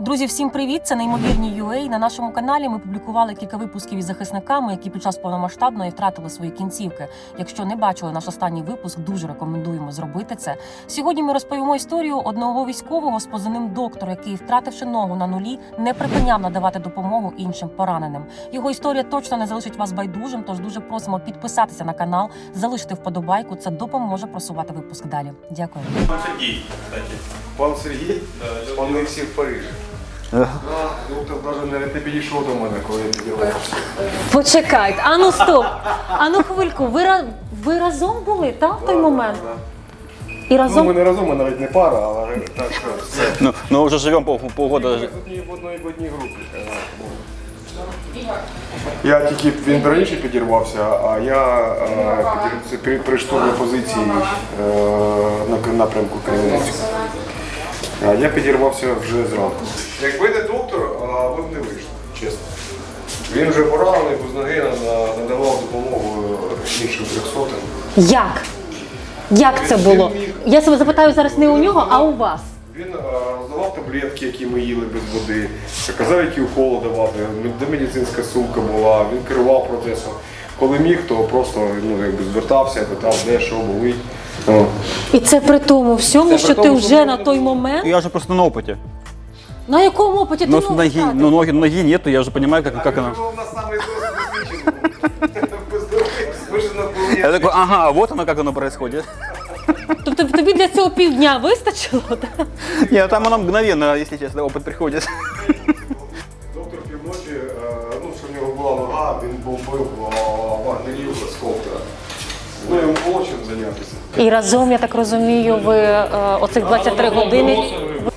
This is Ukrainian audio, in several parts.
Друзі, всім привіт! Це неймовірні UA. На нашому каналі ми публікували кілька випусків із захисниками, які під час повномасштабної втратили свої кінцівки. Якщо не бачили наш останній випуск, дуже рекомендуємо зробити це. Сьогодні ми розповімо історію одного військового з позивним доктор, який, втративши ногу на нулі, не припиняв надавати допомогу іншим пораненим. Його історія точно не залишить вас байдужим. Тож дуже просимо підписатися на канал, залишити вподобайку. Це допоможе просувати випуск далі. Дякую. Пан Сергій. Пан Сергій, пан Олексій в Парижі. А, Доктор навіть не підійшов до мене, коли я підійшов. Почекайте, ану стоп. Ану хвильку. Ви, ра- ви разом були, так, в той момент? І Ну, разом ми не разом, ми навіть не пара, але так що все. Ну, ну вже живемо пол, полгода. Ми в одній- в одній в одній групі. Я тільки він раніше підірвався, а я е, підір- це при, при штурмі позиції е, на к- напрямку Кременецька. А я підірвався вже зранку. Якби не доктор, а ви б не вийшли, чесно. Він вже поранений, без ноги надавав допомогу іншим трьохсотим. як? Як це було? Я себе запитаю зараз не у нього, а у вас. Він роздавав таблетки, які ми їли без води, казав, які уколи давати, де медицинська сумка була, він керував процесом. Коли міг, то просто ну, якби звертався, питав, де що болить. О. І це при тому всьому, Це що при ти тому, вже що на той момент. Я вже просто на опыте. На якому опиті ти Ну, ногу ноги, втратив? ну, ноги, ноги нету, я вже понимаю, как, как она. Нас самий досвід Я такой, ага, вот оно, как оно происходит. Тобто тобі для цього півдня вистачило? так? Нет, там оно мгновенно, если честно, опыт приходит. Доктор півночі, е, ну, що в нього була нога, він бомбив вагнерів з коптера. Ну, йому було чим зайнятися. І разом, я так розумію, ви е, оцих 23 години.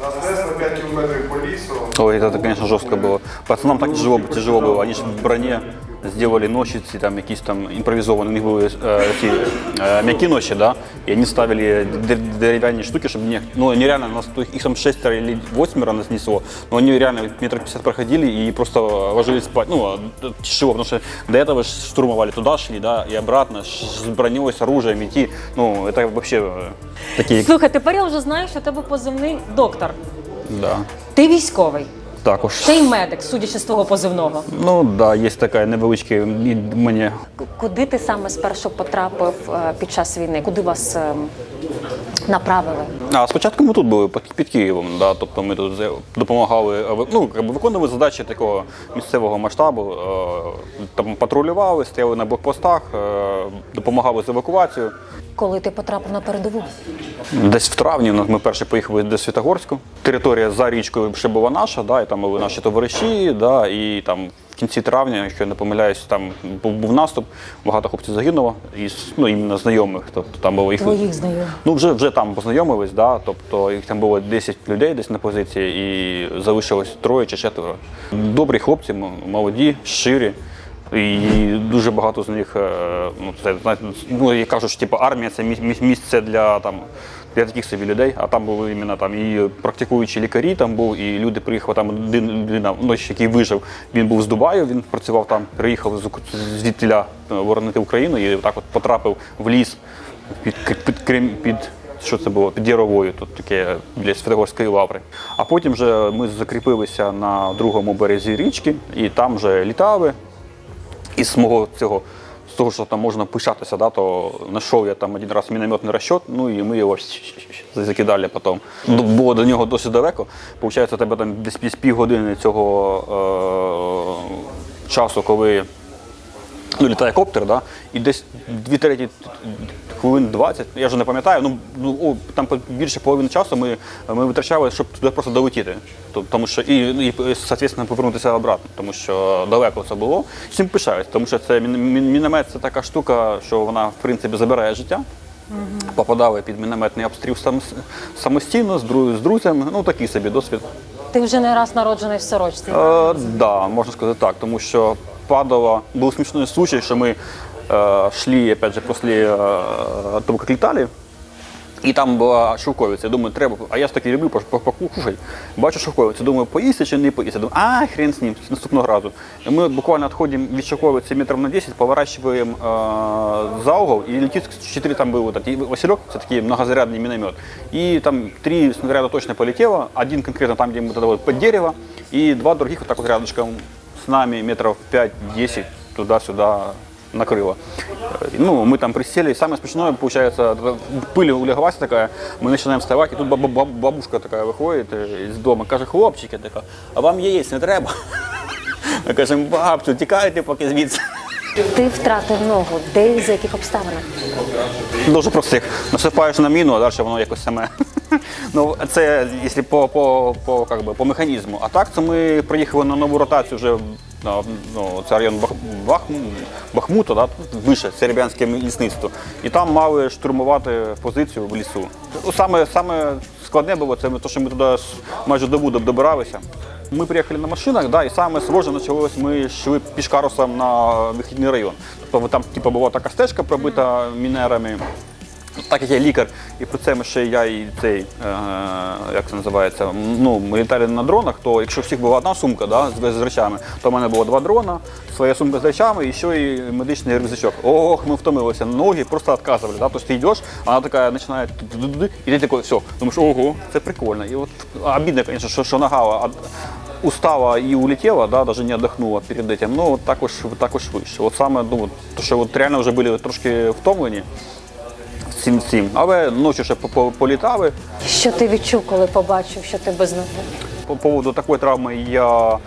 Нас нес на 5 кілометрів по лісу. Ой, это, конечно, жестко было. Пацанам так тяжело, тяжело было. Они же в броне сделали ночиці, там якісь там імпровізовані, у них були е, ті е, м'які ночі, да, і вони ставили дер- дерев'яні штуки, щоб не, ну нереально, нас тут их там шестеро или восьмеро нас несло, но они реально метров 50 проходили и просто ложились спать, ну, а, тяжело, потому что до этого ж штурмовали, туда шли, да, и обратно, ш- с броней, с оружием идти, ну, это вообще э, такие, Слухай, тепер я вже знаю, що у тебе позивний доктор. да, Ти військовий, також. ти й медик, судячи з твого позивного. Ну, да, є така невеличка від мені Куди ти саме спершу потрапив е, під час війни? Куди вас е, направили? А спочатку ми тут були під, Києвом, да, тобто ми тут допомагали ну, виконували задачі такого місцевого масштабу. е, Там патрулювали, стояли на блокпостах, е, допомагали з евакуацією. Коли ти потрапив на передову? Десь в травні ну, ми перші поїхали до Світогорську. Територія за річкою ще була наша, да, і там були наші товариші, да, і там в кінці травня, якщо я не помиляюсь, там був, був наступ, багато хлопців загинуло, із ну, іменно знайомих. Тобто там було їх Твоїх знайомих. Ну, вже, вже там познайомились, да, тобто їх там було 10 людей десь на позиції і залишилось троє чи четверо. Добрі хлопці, молоді, щирі. І дуже багато з них, е, ну, це, ну, я кажу, що типу, армія це міс- міс- місце для, там, для таких собі людей, а там були іменно там і практикуючі лікарі, там був, і люди приїхали, там один людина, ну, який вижив, він був з Дубаю, він працював там, приїхав з звідтіля е, Україну і так от потрапив в ліс під, під, Крим- під що це було? Під Яровою, тут таке біля Святогорської лаври. А потім вже ми закріпилися на другому березі річки, і там вже літали. І з мого цього, з того, що там можна пишатися, да, то знайшов я там один раз мінометний розчот, ну і ми його закидали потім. Було до нього досить далеко. Получається, у тебе там десь пів- півгодини цього е, часу, коли ну, літає коптер, да, і десь дві треті хвилин 20, я вже не пам'ятаю, ну, ну там більше половини часу ми, ми витрачали, щоб туди просто долетіти. Тому що і, ну, і соответственно, повернутися обратно, тому що далеко це було. Чим пишаюсь, тому що це мін- мін- міномет це така штука, що вона в принципі забирає життя. Попадали під мінометний обстріл сам, самостійно з, дру, з друзями. Ну такий собі досвід. Ти вже не раз народжений в сорочці. Е, да, можна сказати так, тому що падало, був смішний случай, що ми шли, опять же, після е, того, як літали, І там була шовковиця. Я думаю, треба. А я ж таки люблю пош- по- покушати. Бачу шовковицю. Думаю, поїсти чи не поїсти. Думаю, а хрен з ним, наступного разу. І ми буквально відходимо від шовковиці метрів на 10, поворачиваем э, за угол, и летит 4 там был вот этот Василек, это такой многозарядный миномет. И там три снаряда точно полетело, один конкретно там, где мы тогда вот под дерево, и два других вот так вот рядышком с нами метров 5-10 туда-сюда накрыло. Э, Ну, мы там присели, и самое смешное, получается, пыль улеглась такая, мы начинаем вставать, и тут баб- баб- бабушка такая выходит э, из дома, каже, хлопчики, така, а вам яєць не треба? Ми кажемо, бабцю, тікайте поки звідси. Ти втратив ногу. Де і за яких обставинах? Дуже простих. Насипаєш на міну, а далі воно якось саме. Ну, це якщо по, по, по, как би, по механізму. А так, це ми приїхали на нову ротацію вже ну, це район Бах, Бах, Бахмута, да, вище, Серебрянське лісництво. І там мали штурмувати позицію в лісу. Ну, Саме, саме складне було це те, що ми туди майже добу добиралися. Ми приїхали на машинах, да, і саме сложне почалось, ми йшли пішкарусом на вихідний район. Тобто там типу, була така стежка пробита мінерами. Так як я лікар, і про це ми ще я і цей, е, як це називається, ну, ми літали на дронах, то якщо всіх була одна сумка да, з, з речами, то в мене було два дрона, своя сумка з речами і ще і медичний рюкзачок. Ох, ми втомилися, ноги просто відказували. Да? Тобто ти йдеш, вона така починає і ти такий, все, думаєш, ого, це прикольно. І от обідно, звісно, що, що нога устала і улетіла, да, навіть не віддохнула перед этим, ну також, також вийшло. От саме, ну, то, що от реально вже були трошки втомлені, всім цим. Але ночі ще по- по- політали. Що ти відчув, коли побачив, що ти без ноги? По поводу такої травми я е,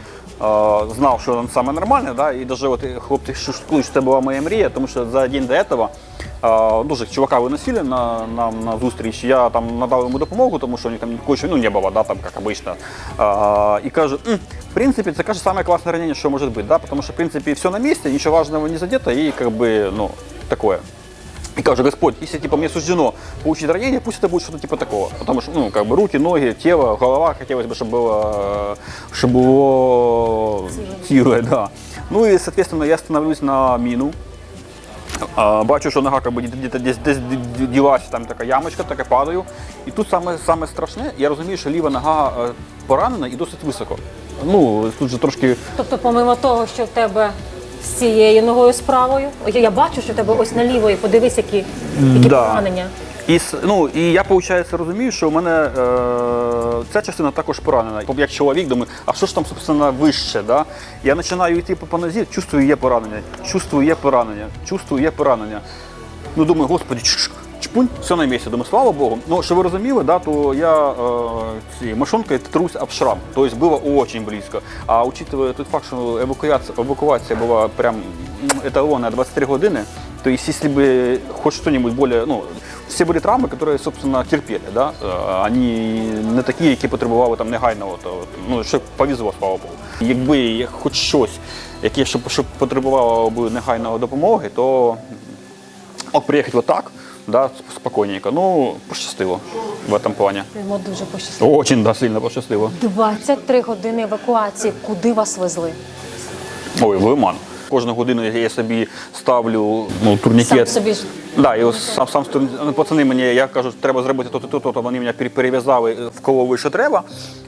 знав, що це саме нормальне, да? і навіть от хлопці шуткують, що це була моя мрія, тому що за день до цього дуже чувака виносили на, на, на зустріч. Я там надав йому допомогу, тому що у них там нікого ну, не було, да, там, як обычно. Е, і кажу, «М, в принципі, це каже, саме класне ранення, що може бути, да? тому що в принципі все на місці, нічого важного не задето, і как бы, ну, такое. И кажу, Господь, если типа мне суждено получить ранение, пусть это будет что-то типа такого. Потому что, ну, как бы руки, ноги, тело, голова хотелось бы, чтобы было, чтобы было ціле, да. Ну и, соответственно, я становлюсь на мину. А, Бачу, що нога как бы, десь, десь, десь ділася, там така ямочка, так я падаю. І тут саме, саме страшне, я розумію, що ліва нога е, поранена і досить високо. Ну, тут же трошки Тобто, помимо того, що в тебе з цією ногою справою, я, я бачу, що в тебе ось на лівої, подивись, які, які Да. поранення. І, с- ну, і я, виходить, розумію, що у мене е, ця частина також поранена. Як чоловік, думаю, а що ж там, собственно, вище? Да? Я починаю йти по, по нозі, чувствую, є поранення, чувствую, є поранення, чувствую, є поранення. Ну, думаю, господи, чш, чпунь, все на місці. Думаю, слава Богу. Ну, що ви розуміли, да, то я е, цією мошонкою трусь об шрам. Тобто було дуже близько. А учитывая тот факт, що евакуація, евакуація була прям еталонна 23 години, то есть, если бы хоть что-нибудь ну, все були травми, які, собственно, терпіли, да? Е, Вони не такі, які потребували там негайного, то, ну, що повезло, слава Богу. Якби хоч щось, яке щоб потребувало б негайної допомоги, то мог приїхати отак, да, спокійненько. Ну, пощастило в этом плані. Йому дуже пощастило. Очень да, сильно пощастило. 23 години евакуації. Куди вас везли? Ой, в Лиман. Кожну годину я собі ставлю ну, Сам турнікет. собі ж Да, і ось сам сам студ- ну, пацани мені, я кажу, треба зробити то, то, то, то, вони мене пере- перев'язали, вкололи, що треба.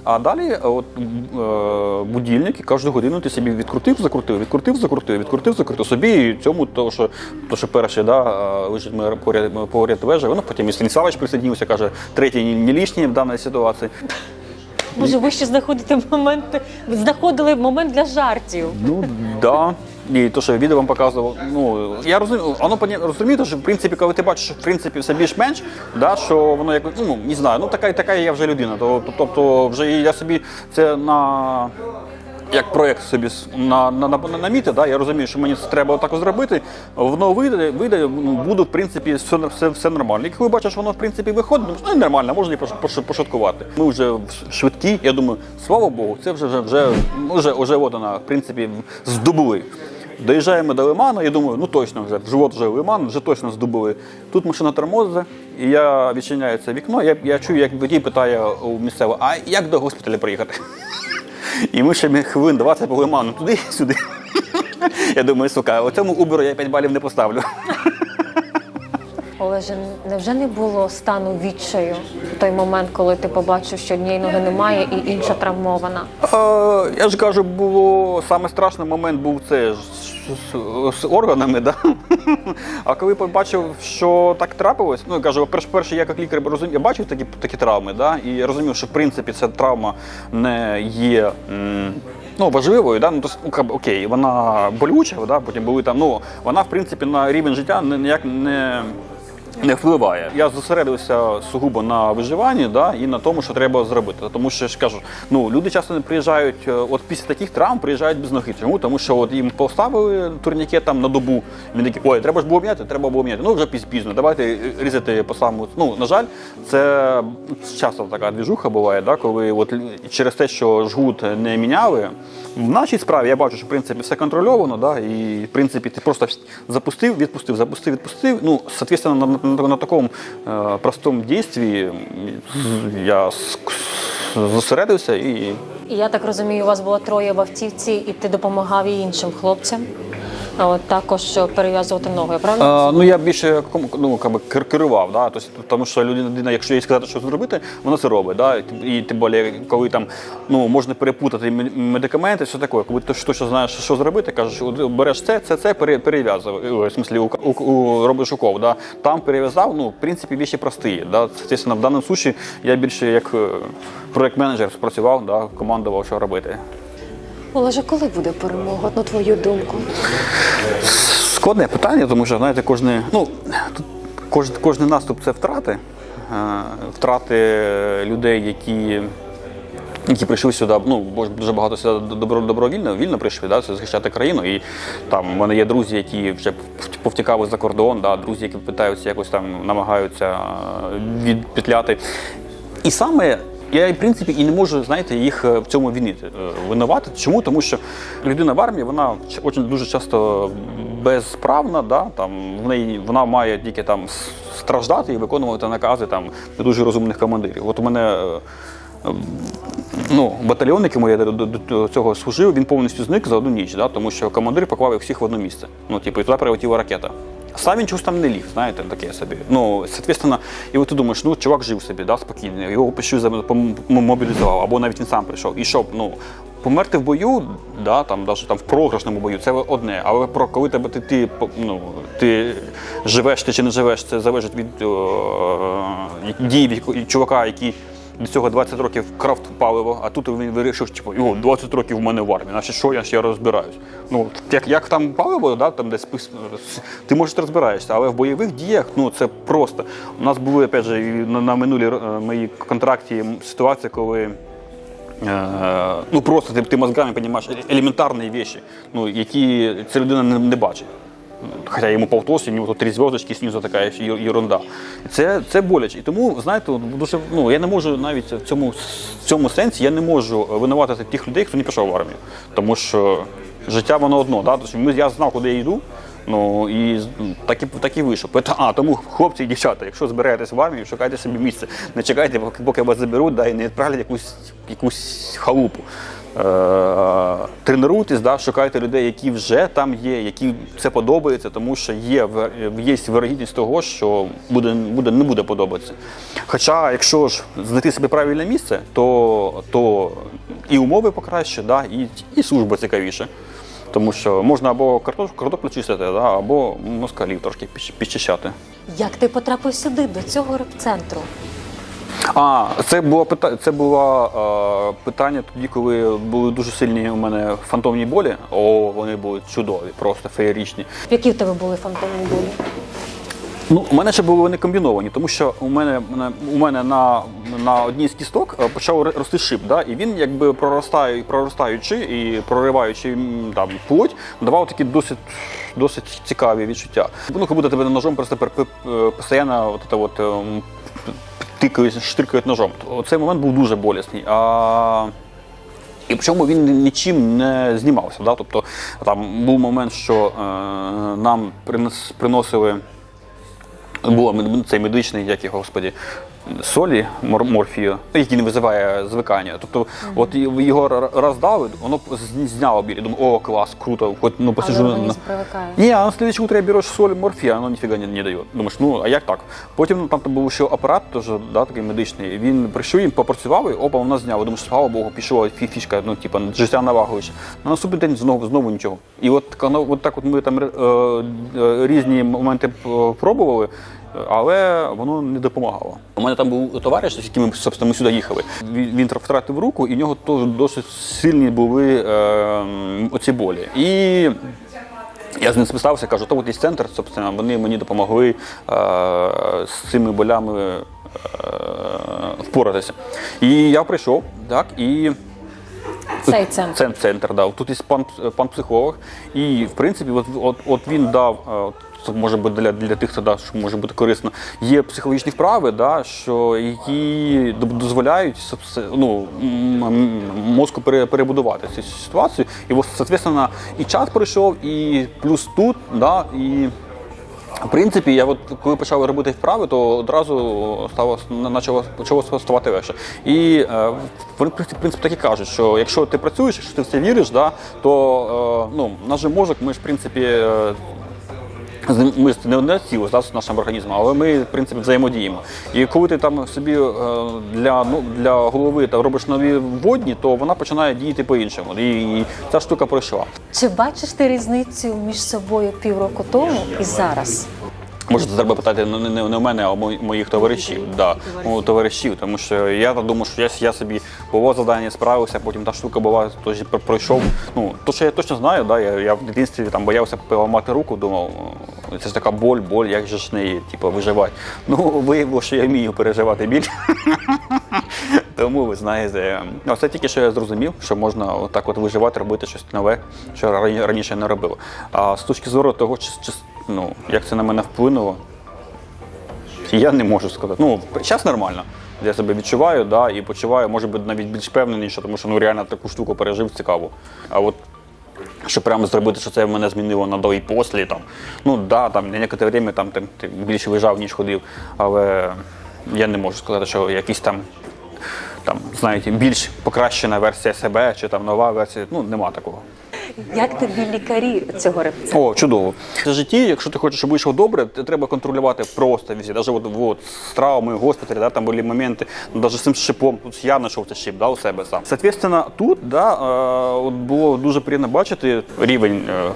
А далі от, е, будильник, і кожну годину ти собі відкрутив, закрутив, відкрутив, закрутив, відкрутив, закрутив собі і цьому, то, що, то, що перший, да, е, лежить ми поряд, поряд вежа, ну, потім і Станіславич присоединився, каже, третій не, не лишній в даній ситуації. Може, ви ще знаходите момент, знаходили момент для жартів. Ну да. І то, що я відео вам показував, ну я розумію, воно розумієте, що в принципі, коли ти бачиш, в принципі все більш-менш, да, що воно як ну не знаю, ну така така я вже людина. То, то- тобто, вже я собі це на. Як проєкт собі на, на, на, намітив, да, я розумію, що мені це треба так зробити, воно вийде, вийде ну, буде, в принципі, все, все, все нормально. Ви бачите, що воно в принципі виходить, ну, ну нормально, можна і пош- пош- пошуткувати. Ми вже швидкі, я думаю, слава Богу, це вже, вже, вже, вона, в принципі, здобули. Доїжджаємо до Лиману, я думаю, ну точно вже, живот вже Лиман, вже точно здобули. Тут машина тормозить, і я відчиняю це вікно, я, я чую, як водій питає у місцевого, а як до госпіталя приїхати? І ми ще хвилин 20 по Лиману туди сюди. Я думаю, сука, у цьому Uber я 5 балів не поставлю. Олеже, невже не було стану відчаю в той момент, коли ти побачив, що однієї ноги немає і інша травмована? Е, я ж кажу, було саме страшний момент був це ж з, органами, да? А коли побачив, що так трапилось, ну я кажу, перш перше, я як лікар розумів, я бачив такі, такі травми, да? і я розумів, що в принципі ця травма не є. м, Ну, важливою, да? ну, то, ну, окей, вона болюча, да? потім були там, ну, вона, в принципі, на рівень життя ні- ніяк не, не впливає. Я зосередився сугубо на виживанні да, і на тому, що треба зробити. Тому що ж кажу, ну люди часто не приїжджають, е, от після таких травм приїжджають без ноги. Чому? Тому що от їм поставили турнікет там на добу. Він такий, ой, треба ж було міняти, треба було міняти. Ну вже пізно. Давайте різати по самому. Ну на жаль, це часто така двіжуха буває, да, коли от через те, що жгут не міняли. В нашій справі я бачу, що в принципі все контрольовано, да, і в принципі ти просто запустив, відпустив, запустив, відпустив. Ну, соответственно, на, такому е, простому дійстві я зосередився І я так розумію, у вас було троє в автівці, і ти допомагав і іншим хлопцям. А от також е, перев'язувати ногу. Я правильно? Е, ну я більше ком- ну, би, керував, да? тобто, тому що людина, якщо їй сказати, що зробити, вона це робить. Да? І тим- більше, коли там ну, можна перепутати медикаменти, все таке, коли ти точно знаєш, що зробити, кажеш, береш це, це, це, пере- перев'язуй, Ой, в смислі, у, у, у, робиш укол. Да? Там перев'язав, ну, в принципі, віші прості. Да? Звісно, в даному случаї я більше як е, проект-менеджер спрацював, да? командував, що робити. Олеже, коли буде перемога, на твою думку? Складне питання, тому що знаєте, кожне, ну, кожен, кожен наступ це втрати. Е, Втрати людей, які, які прийшли сюди, ну, дуже багато сюди добро, добровільно вільно прийшли, да, захищати країну. І там в мене є друзі, які вже повтікали за кордон, да, друзі, які питаються якось там намагаються е, відпетляти. І саме я, в принципі, і не можу, знаєте, їх е, в цьому винити, е, винувати. Чому? Тому що людина в армії, вона дуже часто безправна, да? там, в неї, вона має тільки там страждати і виконувати накази там, не дуже розумних командирів. От у мене е, ну, батальйон, якому я до, цього служив, він повністю зник за одну ніч, да? тому що командир поклав їх всіх в одне місце. Ну, типу, і туди прилетіла ракета. Сам він чогось там не ліг, знаєте, таке собі. Ну, соответственно, і от ти думаєш, ну чувак жив собі, да, спокійно, його пищу мобілізував, або навіть він сам прийшов. І що, ну, померти в бою, да, там, даже, там, в програшному бою, це одне. Але про коли тебе ти, ти, ну, ти живеш ти чи не живеш, це залежить від е, дій від чувака, який до цього 20 років крав паливо, а тут він вирішив, типу, його 20 років в мене в армії, значить що я ще розбираюсь. Ну, як, як там паливо, да, там десь ти може розбираєшся, але в бойових діях ну, це просто. У нас були опять же, на, на минулій е, моїй контракті ситуація, коли. Е, ну просто ти, ти мозгами розумієш елементарні речі, ну, які ця людина не, не бачить. Хоча йому полтос, у нього тут три зв'язочки, снизу така ерунда. Це, це боляче. І тому, знаєте, дуже, ну, я не можу навіть в цьому, в цьому сенсі я не можу винуватити тих людей, хто не пішов в армію. Тому що життя воно одно. Да? Тобто я знав, куди я йду. Ну і так і, так і вийшов. А, тому хлопці і дівчата, якщо збираєтесь в армію, шукайте собі місце. Не чекайте, поки вас заберуть, да, і не відправлять якусь, якусь халупу. Е, тренуйтесь, да, шукайте людей, які вже там є, які це подобається, тому що є, є вирогідність того, що буде, буде, не буде подобатися. Хоча, якщо ж знайти собі правильне місце, то, то і умови покраще, да, і, і служба цікавіше. Тому що можна або картоплю чистити, да, або москалів трошки підчищати. Як ти потрапив сюди, до цього репцентру? А, це було питання. Це було е, питання тоді, коли були дуже сильні у мене фантомні болі. О, вони були чудові, просто феєрічні. Які в тебе були фантомні болі? Ну, у мене ще були вони комбіновані, тому що у мене, у мене на, на одній з кісток е, почав рости шип, да? і він якби проростає, проростаючи і прориваючи там, плоть, давав такі досить, досить цікаві відчуття. Ну, як будто тебе ножом просто е, постійно от, от, ем, тикають, штрикають ножом. Цей момент був дуже болісний. А... І причому він нічим не знімався. Да? Тобто там був момент, що е, нам приносили. Було цей медичний, як його господі, солі мор- морфію, який не визиває звикання. Тобто, от його р- раз дали, воно зняло біль. Думаю, о, клас, круто, хоч ну Але посижу. на- організм привикає. не, а на следующее утро я берешь соль, морфія, воно ніфіга не, не дає. Думаєш, ну а як так? Потім ну, там був ще апарат, теж, да, такий медичний. Він прийшов, він попрацював і опа, воно зняло. Думаєш, слава Богу, пішла фішка, ну, типа, життя навагуючи. На наступний день знову, знову нічого. І от, от так от ми там е, е, різні моменти е, пробували. Але воно не допомагало. У мене там був товариш, з яким ми, собственно, ми сюди їхали. Він, втратив руку, і в нього теж досить сильні були е, оці болі. І я з ним списався, кажу, то от є центр, собственно, вони мені допомогли е, з цими болями е, впоратися. І я прийшов, так, і Цей центр. Центр, центр дав. Тут є пан, пан психолог. І в принципі, от, от, от він дав. е, от Це може бути для, для тих, хто да, що може бути корисно. Є психологічні вправи, да, що, які до- дозволяють ну, мозку пере- перебудувати цю ситуацію. І, соответственно, і час пройшов, і плюс тут, да, і в принципі, я от коли почав робити вправи, то одразу стало почало, почало ставати легше. І е, в принципі так і кажуть, що якщо ти працюєш, якщо ти в це віриш, да, то е, ну, наш же мозок, ми ж в принципі. е, ми не одне ціло з нашим організмом, але ми в принципі взаємодіємо. І коли ти там собі е, для, ну, для голови та робиш нові водні, то вона починає діяти по-іншому. І ця штука пройшла. Чи бачиш ти різницю між собою півроку тому і зараз? Може, це треба питати не, не, не в мене, а у мої- моїх товаришів. Да, у товаришів, тому що я так думаю, що я, я собі було завдання справився, потім та штука була, пр- пройшов. Ну, то, що я точно знаю, да, я, я в дитинстві там боявся поламати руку, думав, «О, це ж така боль, боль, як же ж неї, типу, виживати. Ну, виявилося, що я вмію переживати біль. Тому ви знаєте, ну, це тільки що я зрозумів, що можна отак от виживати, робити щось нове, що рані- раніше не робив. А з точки зору того, чи, чи, ну, як це на мене вплинуло, я не можу сказати. Ну, зараз нормально. Я себе відчуваю, да, і почуваю, може бути навіть більш впевненіше, тому що ну, реально таку штуку пережив цікаво. А от що прямо зробити, що це мене змінило на до і після, там, ну да, там некоторе время там, ти, ти більше лежав, ніж ходив, але я не можу сказати, що якийсь там, там, знаєте, більш покращена версія себе чи там нова версія, ну нема такого. Як тобі лікарі цього репця? О, чудово. В житті, якщо ти хочеш, щоб вийшло добре, те треба контролювати просто везде. Навіть от, от, з травмою, госпіталі, да, там були моменти, ну, навіть з цим шипом, тут я знайшов цей шип да, у себе сам. Соответственно, тут да, е, от було дуже приємно бачити рівень е,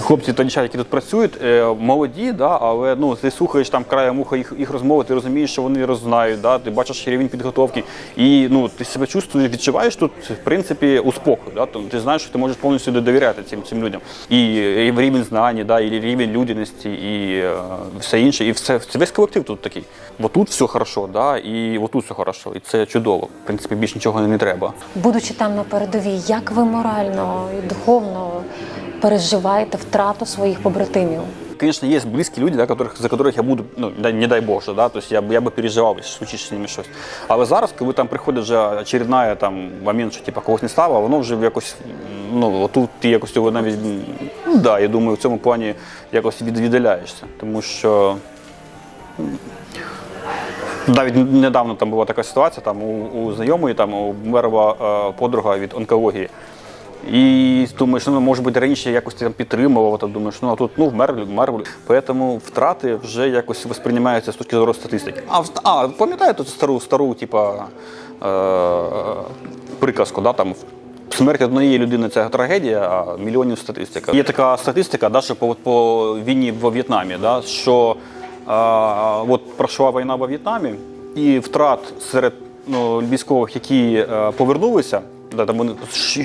Хлопці та та дівчата, які тут працюють, е, молоді, да, але ну, ти слухаєш там краєм уха їх, їх розмови, ти розумієш, що вони роззнають, да, ти бачиш рівень підготовки, і ну, ти себе чувствуєш, відчуваєш тут, в принципі, у спокою. Да, то ти знаєш, що ти можеш повністю довіряти цим, цим людям. І, і рівень знань, да, і рівень людяності, і е, все інше. І все, це весь колектив тут такий. Бо тут все хорошо, да, і отут все хорошо. І це чудово. В принципі, більше нічого не треба. Будучи там на передовій, як ви морально і духовно переживаєте втрату своїх побратимів? Конечно, есть близкие люди, да, которых, за которых я буду, ну, не дай Боже, да, то есть я, я би переживав, якщо случиться з ними щось. Але зараз, коли там приходить вже очередна там момент, що типу, когось не стало, воно вже якось, ну, отут ти якось його навіть, ну, да, я думаю, в цьому плані якось від, віддаляєшся. Тому що навіть недавно там була така ситуація, там у, у знайомої там умерла е, подруга від онкології. І думаєш, ну може бути раніше якось там підтримував, там думаєш, ну а тут ну вмер, вмер. Тому втрати вже якось восприймаються з точки зору статистики. А, в- а пам'ятаєте стару, стару, типа е, приказку, да, там смерть однієї людини це трагедія, а мільйонів статистика. Є така статистика, да, що по, по війні во В'єтнамі, да, що е, от пройшла війна во В'єтнамі, і втрат серед ну, військових, які е, повернулися, там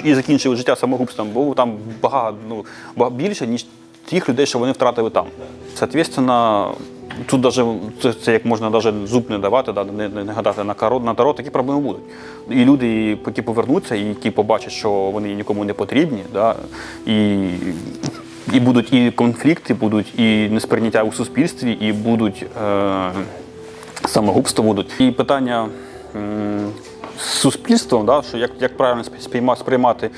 і закінчили життя самогубством, було там багато ну, більше, ніж тих людей, що вони втратили там. Соответственно, тут даже, це, це як можна даже зуб не давати, да, не, не гадати на каро, на таро, такі проблеми будуть. І люди, які повернуться, і які побачать, що вони нікому не потрібні, да, і, і будуть і конфлікти, будуть і несприйняття у суспільстві, і будуть. Е, самогубства будуть. І питання м, з суспільством, да, що як, як правильно сприйма- сприйма- сприймати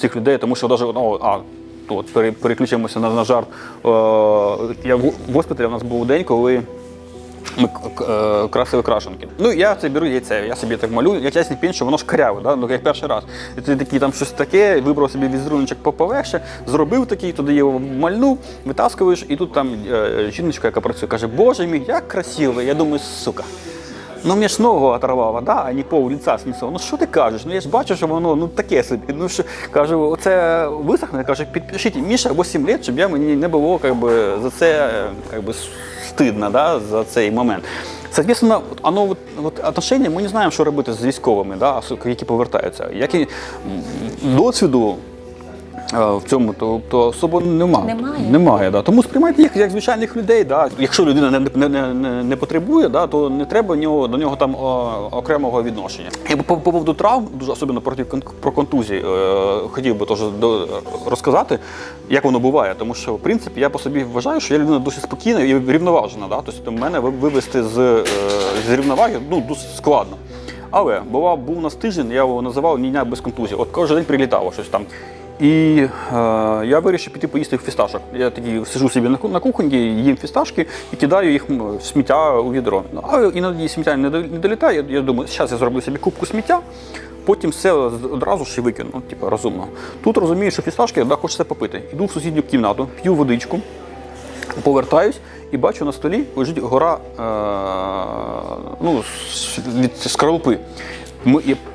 цих людей, тому що навіть, ну, а, от, пере- переключимося на, на жарт. Е, я в госпіталі у нас був день, коли Ми е, красили крашенки. Ну я це беру яйце, я собі так малюю, як ясний пінь, що воно ж каряве, да? ну як перший раз. І ти такий там щось таке, вибрав собі візеруночок поповеше, зробив такий, туди його мальнув, витаскуєш, і тут там е, жіночка, яка працює, каже, боже мій, як красиво. Я думаю, сука. Ну, мені ж ногу оторвало, да, а не пол лица снесло. Ну що ти кажеш? Ну я ж бачу, що воно ну таке собі. Ну що кажу, оце висохне, каже, підпишіть Міша 8 лет, щоб я мені не було как би, за це как би, стидно да, за цей момент. Соответственно, оно вот, вот ми не знаємо, що робити з військовими, да, які повертаються. Як і досвіду в цьому, то, то особо немає. Немає. Немає, да. Тому сприймайте їх як звичайних людей. Да. Якщо людина не, не, не, не, потребує, да, то не треба нього, до нього там о, окремого відношення. І по, по поводу травм, дуже особливо проти про контузії, е, хотів би теж до, розказати, як воно буває. Тому що, в принципі, я по собі вважаю, що я людина досить спокійна і рівноважена. Да. Тобто мене ви- вивести з, е, з рівноваги ну, досить складно. Але бував, був у нас тиждень, я його називав ні дня без контузії. От кожен день прилітало щось там. І е, я вирішив піти поїсти фісташок. Я тоді сижу собі на, ку- на кухні, їм фісташки і кидаю їх в сміття у відро. Ну, А іноді сміття не долітає. Я думаю, зараз я зроблю собі кубку сміття, потім все одразу ж і викину. Ну, типу, розумно. Тут розумію, що фісташки, да, хочеться попити. Іду в сусідню кімнату, п'ю водичку, повертаюсь і бачу на столі лежить гора е, ну, від скорлупи.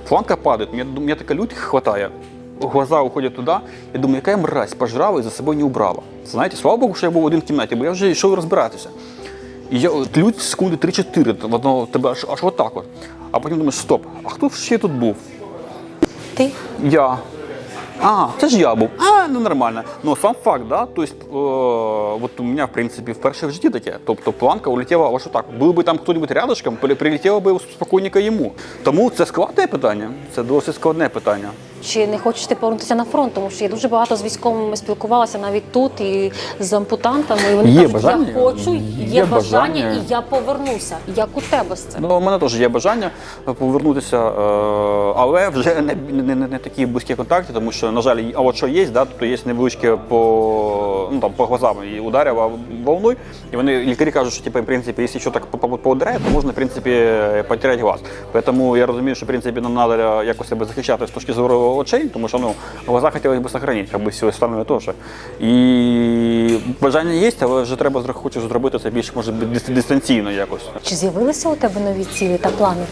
Планка падає, мене така лють хватає. Глаза уходять туди. Я думаю, яка я мразь пожрала і за собою не убрала. Знаєте, слава Богу, що я був один кімнаті, бо я вже йшов розбиратися. І я от лють секунди 3-4, воно тебе аж, аж отак от. А потім думаєш, стоп, а хто ще тут був? Ти? Я. А, це ж я був. А, ну нормально. Ну сам факт, да. Тобто, е, от у мене, в принципі, вперше в житті таке. Тобто планка улетіла аж отак. Був би там хтось рядышком, при- прилетіло би спокійненько йому. Тому це складне питання. Це досить складне питання. Чи не хочеш ти повернутися на фронт? Тому що я дуже багато з військовими спілкувалася навіть тут і з ампутантами. І вони Є кажуть, бажання? я хочу, є, Є бажання, бажання. і я повернуся. Як у тебе з цим? Ну, у мене теж є бажання повернутися, е, але вже не, не, не, не такі близькі контакти, тому що, на жаль, а от що є, да, то є невеличке по, ну, там, по глазам і ударила волною, і вони лікарі кажуть, що типу, в принципі, якщо що так по- по- поударяє, то можна в принципі, потеряти глаз. Тому я розумію, що в принципі, нам треба якось себе захищати з точки зору очей, тому що ну, глаза хотілося б сохранити, аби всі остальне теж. І бажання є, але вже треба хочу зробити це більш може дистанційно якось. Чи з'явилися у тебе нові цілі та плани?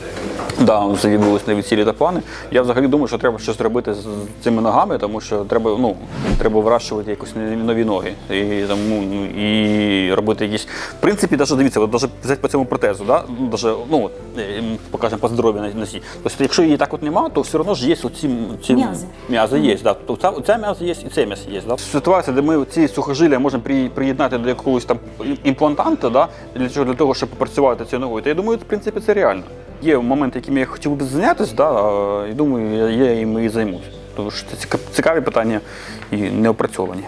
Да, з'явилися нові цілі та плани. Я взагалі думаю, що треба щось зробити з цими ногами, тому що треба, ну, треба вирощувати якось нові ноги. І, тому, ну, і робити якісь. В принципі, навіть дивіться, от, навіть взяти по цьому протезу, да? даже, ну, е, покажемо по здоров'ю на носі. Тобто, якщо її так от нема, то все одно ж є оці ці М'язи. М'язи є, да. Тобто ця, ця м'яза є і це м'ясо є. Да. Ситуація, де ми ці сухожилля можемо при- приєднати до якогось там імплантанта, да, для для того, щоб попрацювати цією ногою, то я думаю, в принципі, це реально. Є моменти, якими я хотів би зайнятися, да, і думаю, я, їм і займусь. Тому що це ціка- цікаві питання і неопрацьовані.